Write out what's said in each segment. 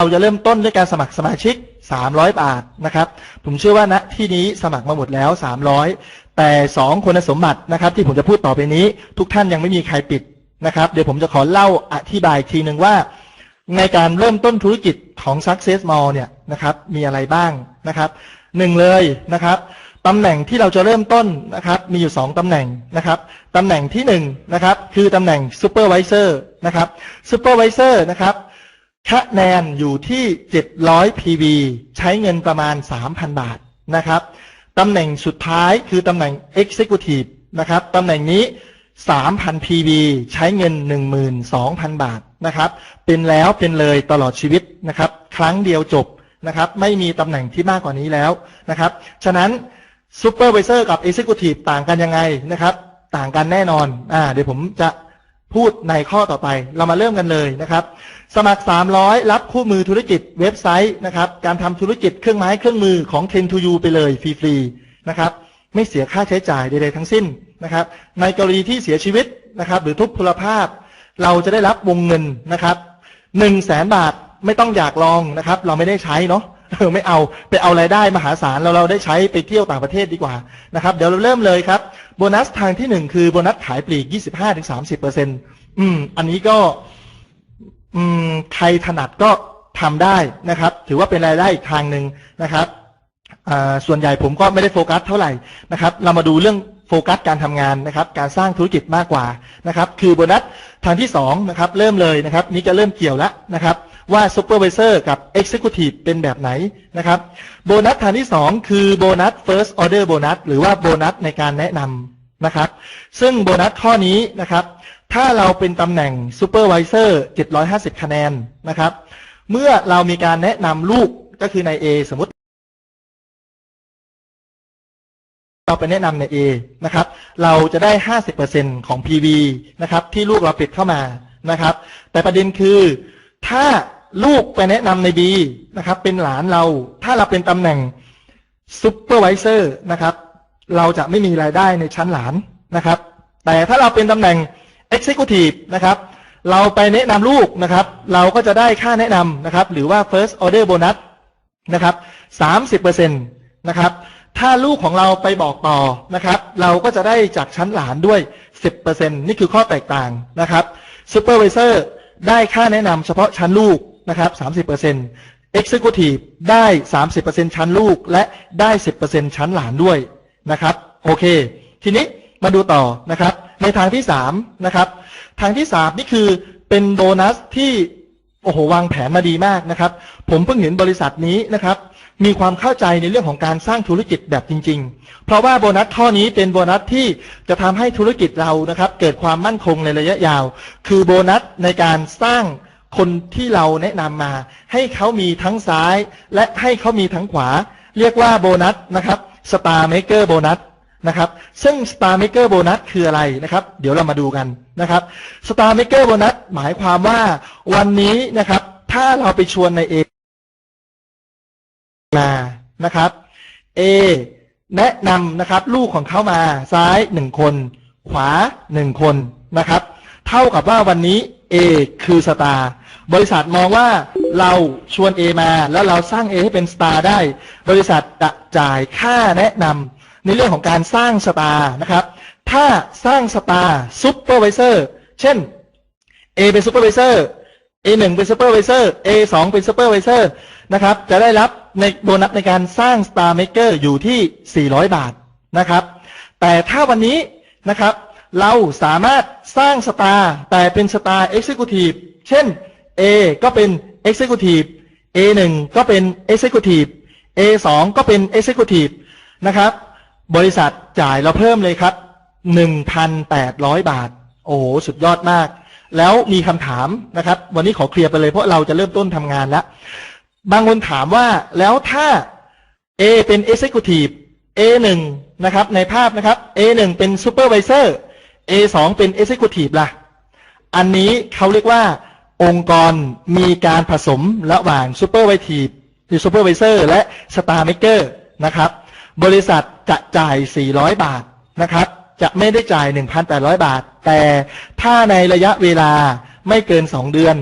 เราจะเริ่มต้นด้วยการสมัครสมาชิก 300 บาทนะครับ ผมเชื่อว่าณที่นี้สมัครมาหมดแล้ว 300 แต่ 2 คุณสมบัตินะครับ ที่ผมจะพูดต่อไปนี้ ทุกท่านยังไม่มีใครปิดนะครับ เดี๋ยวผมจะขอเล่าอธิบายทีหนึ่งว่า ในการเริ่มต้นธุรกิจของ Success Mall เนี่ยนะครับ มีอะไรบ้างนะครับหนึ่งเลยนะครับตำแหน่งที่เราจะเริ่มต้นนะครับ มีอยู่ 2ตำแหน่งนะครับตำแหน่งที่หนึ่งนะครับคือตำแหน่ง Supervisor นะครับ Supervisor นะครับ คะแนนอยู่ที่ 700 PV ใช้เงินประมาณ 3,000 บาทนะครับตำแหน่งสุดท้ายคือตำแหน่ง Executive นะครับตำแหน่งนี้ 3,000 PV ใช้เงิน 12,000 บาทนะครับเป็นแล้วเป็นเลยตลอดชีวิตนะครับครั้งเดียวจบนะครับไม่มีตำแหน่งที่มากกว่านี้แล้วนะครับฉะนั้น Supervisor กับ Executive ต่างกันยังไงนะครับต่างกันแน่นอนอ่าเดี๋ยวผมจะ พูดในข้อต่อไป เรามาเริ่มกันเลยนะครับ สมัคร 300 รับคู่มือธุรกิจเว็บไซต์นะครับ การทำธุรกิจเครื่องไม้เครื่องมือของ t e n to you ไปเลยฟรีๆนะครับ ไม่เสียค่าใช้จ่ายใดๆทั้งสิ้นนะครับ ในกรณีที่เสียชีวิตนะครับ หรือทุพพลภาพ เราจะได้รับวงเงินนะครับหนึ่งแสนบาทไม่ต้องอยากลองนะครับ เราไม่ได้ใช้เนาะ เออไม่เอาไปเอารายได้มหาศาลเราเราได้ใช้ไปเที่ยวต่างประเทศดีกว่านะครับ เดี๋ยวเราเริ่มเลยครับโบนัสทางที่หนึ่งคือโบนัสขายปลีก25-30%อืม อันนี้ก็ อืมใครถนัดก็ทำได้นะครับ ถือว่าเป็นรายได้อีกทางหนึ่งนะครับอ่าส่วนใหญ่ผมก็ไม่ได้โฟกัสเท่าไหร่นะครับ เรามาดูเรื่องโฟกัสการทำงานนะครับ การสร้างธุรกิจมากกว่านะครับ คือโบนัสทางที่สองนะครับ เริ่มเลยนะครับ นี่จะเริ่มเกี่ยวแล้วนะครับ ว่า Supervisor กับ Executive เป็นแบบไหนนะครับโบนัสทางที่สองคือโบนัส First Order โบนัสหรือว่าโบนัสในการแนะนำนะครับ ซึ่งโบนัสข้อนี้นะครับ ถ้าเราเป็นตำแหน่ง Supervisor 750 คะแนนนะครับ เมื่อเรามีการแนะนำลูกก็คือใน A สมมติเราไปแนะนำใน A นะครับ เราจะได้ 50%ของ PV นะครับ ที่ลูกเราปิดเข้ามานะครับ แต่ประเด็นคือถ้า ลูกไปแนะนำใน B นะครับ เป็นหลานเรา ถ้าเราเป็นตำแหน่ง Supervisor นะครับ เราจะไม่มีรายได้ในชั้นหลานนะครับ แต่ถ้าเราเป็นตำแหน่ง Executive นะครับ เราไปแนะนำลูกนะครับ เราก็จะได้ค่าแนะนำนะครับ หรือว่า First Order Bonus นะครับ30%นตนะครับ ถ้าลูกของเราไปบอกต่อนะครับ เราก็จะได้จากชั้นหลานด้วย10%นี่คือข้อแตกต่างนะครับ Supervisor ได้ค่าแนะนำเฉพาะชั้นลูก นะครับ30% Executive ได้30%ชั้นลูก และได้10%ชั้นหลานด้วยนะครับ โอเค ทีนี้มาดูต่อนะครับ ในทางที่สามนะครับ ทางที่สามนี่คือเป็นโบนัสที่โอ้โหวางแผนมาดีมากนะครับ ผมเพิ่งเห็นบริษัทนี้นะครับ มีความเข้าใจในเรื่องของการสร้างธุรกิจแบบจริง ๆ เพราะว่าโบนัสข้อนี้เป็นโบนัสที่จะทำให้ธุรกิจเรานะครับ เกิดความมั่นคงในระยะยาว คือโบนัสในการสร้าง คนที่เราแนะนำมา ให้เขามีทั้งซ้าย และให้เขามีทั้งขวา เรียกว่าโบนัสนะครับ Star Maker โบนัสนะครับซึ่ง Star Maker Bonus คืออะไรนะครับ เดี๋ยวเรามาดูกันนะครับ Star Maker Bonus หมายความว่าวันนี้นะครับ ถ้าเราไปชวนใน A มานะครับ A แนะนำนะครับ ลูกของเขามาซ้ายหนึ่งคน ขวาหนึ่งคนนะครับ เท่ากับว่าวันนี้ A คือสตาร์ บริษัทมองว่าเราชวน A มา แล้วเราสร้าง A ให้เป็นสตาร์ได้ บริษัทจะจ่ายค่าแนะนำในเรื่องของการสร้างสตาร์นะครับ ถ้าสร้างสตาร์ซุปเปอร์วิเซอร์เช่น A เป็นซูเปอร์วิเซอร์ A หนึ่งเป็นซูเปอร์วิเซอร์ A สองเป็นซูเปอร์วิเซอร์นะครับ จะได้รับในโบนัสในการสร้าง Star Maker อร์อยู่ที่ 400 บาทนะครับ แต่ถ้าวันนี้นะครับ เราสามารถสร้างสตาร์แต่เป็นสตาร์ Executive เช่น A ก็เป็น Executive A หนึ่งก็เป็น Executive A สองก็เป็น Executive นะครับ บริษัทจ่ายเราเพิ่มเลยครับ 1,800 บาท โอ้โห สุดยอดมาก แล้วมีคำถามนะครับ วันนี้ขอเคลียร์ไปเลยเพราะเราจะเริ่มต้นทำงานแล้ว บางคนถามว่าแล้วถ้า A เป็น Executive A หนึ่งนะครับ ในภาพนะครับ A หนึ่งเป็น Supervisor A สองเป็น Executive ล่ะ อันนี้เขาเรียกว่า องค์กรมีการผสมระหว่าง Supervisor หรือ Supervisor และ Star Maker นะครับ บริษัทจะจ่าย 400 บาทนะครับ จะไม่ได้จ่าย 1,800 บาท แต่ถ้าในระยะเวลาไม่เกิน 2 เดือน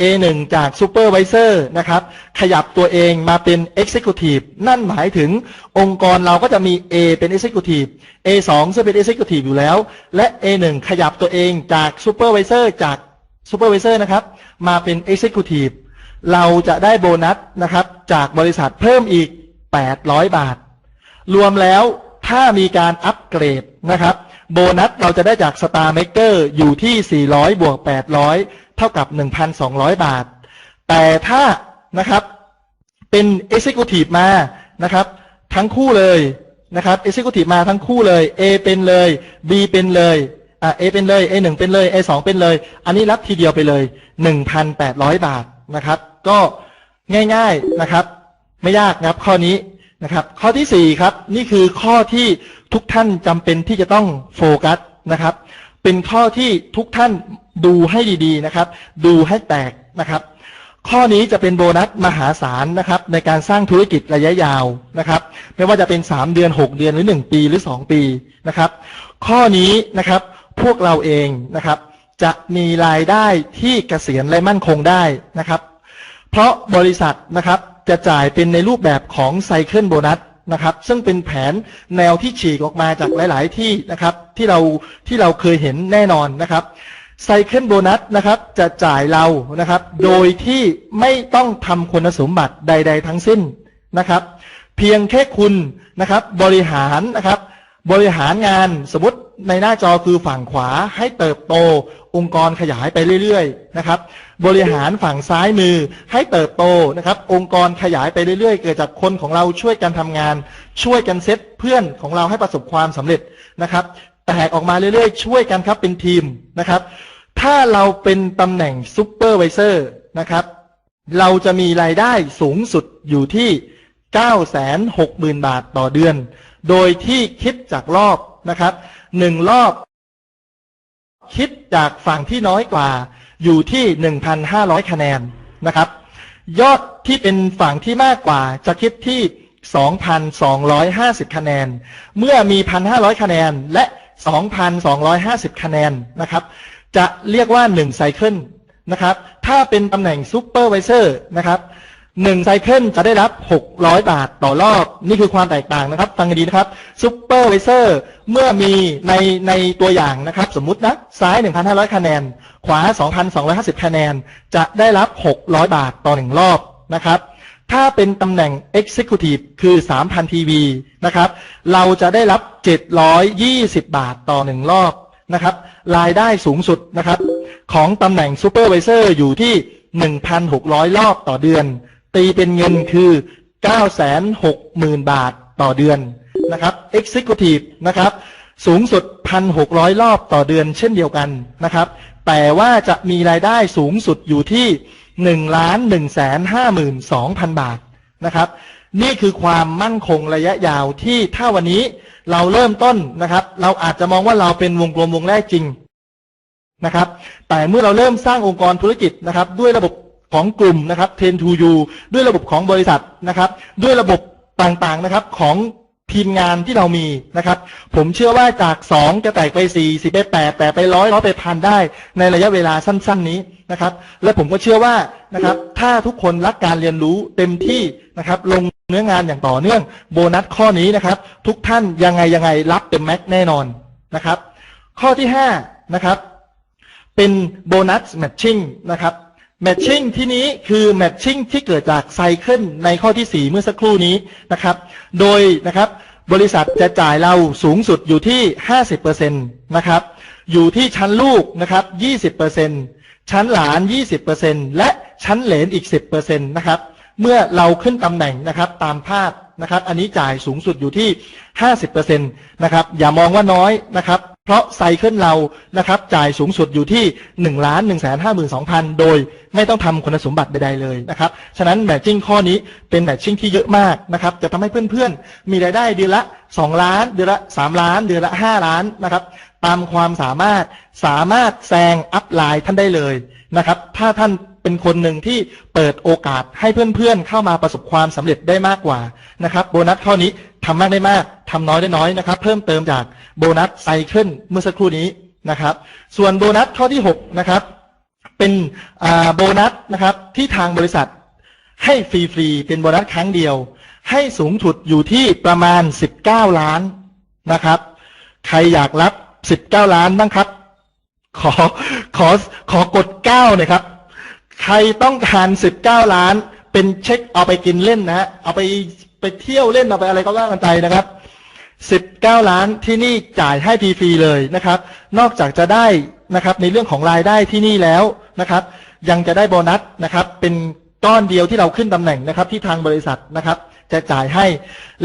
A1 จาก Supervisor นะครับ ขยับตัวเองมาเป็น Executive นั่นหมายถึงองค์กรเราก็จะมี A เป็น Executive A2 ซึ่งเป็น Executive อยู่แล้ว และ A1 ขยับตัวเองจาก Supervisor จาก Supervisor นะครับมาเป็น Executive เราจะได้โบนัสนะครับ จากบริษัทเพิ่มอีก 800 บาท รวมแล้วถ้ามีการอัปเกรดนะครับ โบนัสเราจะได้จาก Star Maker อยู่ที่ 400 บวก 800 เท่ากับ 1,200 บาท แต่ถ้านะครับเป็น Executive มานะครับ ทั้งคู่เลยนะครับ Executive มาทั้งคู่เลย A เป็นเลย B เป็นเลย อ่า A เป็นเลย A 1เป็นเลย A 2เป็นเลย อันนี้รับทีเดียวไปเลย1,800บาทนะครับ ก็ง่ายๆนะครับ ไม่ยากนะครับข้อนี้นะครับ ข้อที่สี่ครับ นี่คือข้อที่ทุกท่านจำเป็นที่จะต้องโฟกัสนะครับ เป็นข้อที่ทุกท่านดูให้ดีๆนะครับ ดูให้แตกนะครับ ข้อนี้จะเป็นโบนัสมหาศาลนะครับ ในการสร้างธุรกิจระยะยาวนะครับ ไม่ว่าจะเป็น 3 เดือน 6 เดือนหรือ 1 ปีหรือ 2 ปีนะครับ ข้อนี้นะครับ พวกเราเองนะครับ จะมีรายได้ที่เกษียณและมั่นคงได้นะครับ เพราะบริษัทนะครับจะจ่ายเป็นในรูปแบบของไซเคิลโบนัสนะครับซึ่งเป็นแผนแนวที่ฉีกออกมาจากหลาย ๆ ที่นะครับที่เราที่เราเคยเห็นแน่นอนนะครับไซเคิลโบนัสนะครับจะจ่ายเรานะครับ โดยที่ไม่ต้องทำคุณสมบัติใด ๆ ทั้งสิ้นนะครับ เพียงแค่คุณนะครับบริหารนะครับ บริหารงานสมมติ ในหน้าจอคือฝั่งขวาให้เติบโต องค์กรขยายไปเรื่อยๆนะครับ บริหารฝั่งซ้ายมือให้เติบโตนะครับ องค์กรขยายไปเรื่อยๆ เกิดจากคนของเราช่วยกันทำงาน ช่วยกันเซตเพื่อนของเราให้ประสบความสำเร็จนะครับ แตกออกมาเรื่อยๆ ช่วยกันครับเป็นทีมนะครับ ถ้าเราเป็นตำแหน่งซูเปอร์ไวเซอร์นะครับเราจะมีรายได้สูงสุดอยู่ที่ 960,000 บาทต่อเดือน โดยที่คิดจากรอบนะครับ หนึ่งรอบ คิดจากฝั่งที่น้อยกว่า อยู่ที่1,500คะแนนนะครับ ยอดที่เป็นฝั่งที่มากกว่า จะคิดที่2,250คะแนน เมื่อมี1,500คะแนนและ2,250คะแนนนะครับ จะเรียกว่า1ไซเคิลนะครับ ถ้าเป็นตำแหน่งซูเปอร์ไวเซอร์นะครับ หนึ่งไซเคิลจะได้รับ 600 บาทต่อรอบ นี่คือความแตกต่างนะครับ ฟังดีนะครับซูเปอร์ไวเซอร์เมื่อมีในในตัวอย่างนะครับ สมมุตินะซ้าย 1,500 คะแนน ขวา 2,250 คะแนน จะได้รับ 600 บาทต่อหนึ่งรอบนะครับ ถ้าเป็นตำแหน่ง Executive คือ 3,000 TV นะครับ เราจะได้รับ 720 บาทต่อหนึ่งรอบนะครับ รายได้สูงสุดนะครับ ของตำแหน่ง Supervisor อยู่ที่ 1,600 รอบต่อเดือน ตีเป็นเงินคือ 960,000 บาทต่อเดือนนะครับ Executive นะครับ สูงสุด 1,600 รอบต่อเดือนเช่นเดียวกันนะครับ แต่ว่าจะมีรายได้สูงสุดอยู่ที่1ล้าน1แสน52,000 บาทนะครับ นี่คือความมั่นคงระยะยาวที่ถ้าวันนี้เราเริ่มต้นนะครับ เราอาจจะมองว่าเราเป็นวงกลมวงแรกจริงนะครับ แต่เมื่อเราเริ่มสร้างองค์กรธุรกิจนะครับ ด้วยระบบ ของกลุ่มนะครับ10 to you ด้วยระบบของบริษัทนะครับ ด้วยระบบต่างๆนะครับของทีมงานที่เรามีนะครับ ผมเชื่อว่าจาก 2 จะแตกไป 4 10ไป8แต่ไปร้อยร้อยไปพันได้ ในระยะเวลาสั้น ๆ นี้นะครับ และผมก็เชื่อว่านะครับ ถ้าทุกคนรักการเรียนรู้เต็มที่นะครับ ลงเนื้องานอย่างต่อเนื่อง โบนัสข้อนี้นะครับ ทุกท่านยังไงยังไงรับเต็มแม็กแน่นอนนะครับ ข้อที่5นะครับ เป็นโบนัสแมทชิ่งนะครับ แมทชิ่งที่นี้คือแมทชิ่งที่เกิดจากไซเคิลในข้อที่ 4 เมื่อสักครู่นี้นะครับ โดยนะครับบริษัทจะจ่ายเราสูงสุดอยู่ที่ 50%นะครับ อยู่ที่ชั้นลูกนะครับ 20%ชั้นหลาน 20%และชั้นเหลนอีก 10%นะครับ เมื่อเราขึ้นตำแหน่งนะครับตามภาพนะครับ อันนี้จ่ายสูงสุดอยู่ที่ 50%นะครับ อย่ามองว่าน้อยนะครับ เพราะไซเคิลเรานะครับจ่ายสูงสุดอยู่ที่1ล้าน1 5 2 0 0 0โดยไม่ต้องทำคุณสมบัติใดๆเลยนะครับ ฉะนั้นแมทชิ่งข้อนี้เป็นแมทชิ่งที่เยอะมากนะครับจะทำให้เพื่อนๆ มีรายได้เดือนละ 2 ล้าน เดือนละ 3 ล้าน เดือนละ 5 ล้านนะครับตามความสามารถสามารถแซงอัพไลน์ท่านได้เลยนะครับถ้าท่าน เป็นคนหนึ่งที่เปิดโอกาสให้เพื่อนๆ เข้ามาประสบความสำเร็จได้มากกว่านะครับ โบนัสข้อนี้ทำมากได้มากทำน้อยได้น้อยนะครับ เพิ่มเติมจากโบนัสไซเคิลเมื่อสักครู่นี้นะครับ ส่วนโบนัสข้อที่6นะครับเป็นโบนัสนะครับที่ทางบริษัทให้ฟรีๆเป็นโบนัสครั้งเดียว ให้สูงสุดอยู่ที่ประมาณ 19 ล้านนะครับ ใครอยากรับ 19 ล้านบ้างครับ ขอขอขอกด 9 หน่อยครับ ใครต้องการ19ล้าน เป็นเช็คเอาไปกินเล่นนะฮะเอาไปไปเที่ยวเล่นเอาไปอะไรก็ว่ากันไปนะครับ19ล้านที่นี่จ่ายให้ฟรีๆเลยนะครับ นอกจากจะได้นะครับในเรื่องของรายได้ที่นี่แล้วนะครับ ยังจะได้โบนัสนะครับ เป็นก้อนเดียวที่เราขึ้นตำแหน่งนะครับ ที่ทางบริษัทนะครับ จะจ่ายให้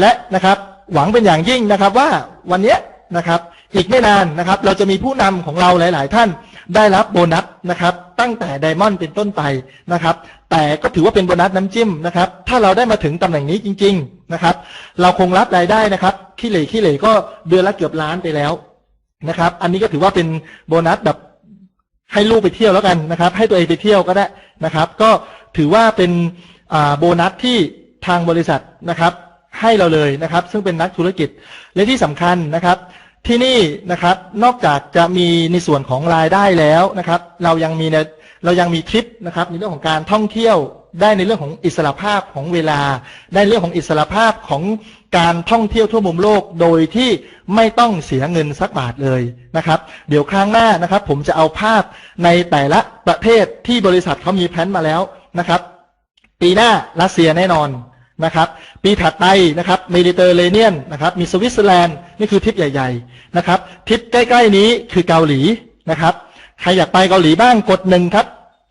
และนะครับ หวังเป็นอย่างยิ่งนะครับว่าวันนี้นะครับ อีกไม่นานนะครับ เราจะมีผู้นำของเราหลาย ๆ ท่าน ได้รับโบนัสนะครับ ตั้งแต่ไดมอนด์เป็นต้นไปนะครับ แต่ก็ถือว่าเป็นโบนัสน้ำจิ้มนะครับ ถ้าเราได้มาถึงตำแหน่งนี้จริง ๆนะครับ เราคงรับรายได้นะครับขี้เหร่ขี้เหร่ก็เดือนละเกือบล้านไปแล้วนะครับ อันนี้ก็ถือว่าเป็นโบนัสแบบให้ลูกไปเที่ยวแล้วกันนะครับ ให้ตัวเองไปเที่ยวก็ได้นะครับ ก็ถือว่าเป็นโบนัสที่ทางบริษัทนะครับ ให้เราเลยนะครับ ซึ่งเป็นนักธุรกิจและที่สำคัญนะครับ ที่นี่นะครับนอกจากจะมีในส่วนของรายได้แล้วนะครับ เรายังมีในเรายังมีทริปนะครับในเรื่องของการท่องเที่ยวได้ในเรื่องของอิสระภาพของเวลา ได้เรื่องของอิสระภาพของการท่องเที่ยวทั่วมุมโลกโดยที่ไม่ต้องเสียเงินสักบาทเลยนะครับ เดี๋ยวครั้งหน้านะครับ ผมจะเอาภาพในแต่ละประเทศที่บริษัทเขามีแผนมาแล้วนะครับ ปีหน้ารัสเซียแน่นอน นะครับ ปีถัดไปนะครับเมดิเตอร์เรเนียนนะครับ มีสวิตเซอร์แลนด์นี่คือทิปใหญ่ ๆนะครับ ทิปใกล้ๆนี้คือเกาหลีนะครับ ใครอยากไปเกาหลีบ้างกดหนึ่งครับ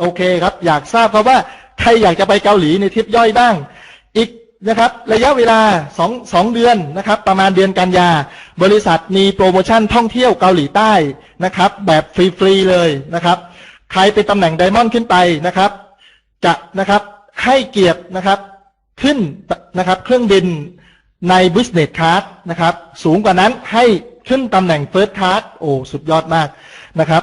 โอเคครับ อยากทราบครับว่าใครอยากจะไปเกาหลีในทิปย่อยบ้าง อีกนะครับ ระยะเวลาสองสองเดือนนะครับ ประมาณเดือนกันยา บริษัทมีโปรโมชั่นท่องเที่ยวเกาหลีใต้นะครับ แบบฟรีๆเลยนะครับ ใครเป็นตำแหน่งไดมอนด์ขึ้นไปนะครับ จะนะครับให้เกียรตินะครับ ขึ้นนะครับ เครื่องบินใน Business Class นะครับ สูงกว่านั้นให้ขึ้นตำแหน่ง First Class โอ้ สุดยอดมากนะครับ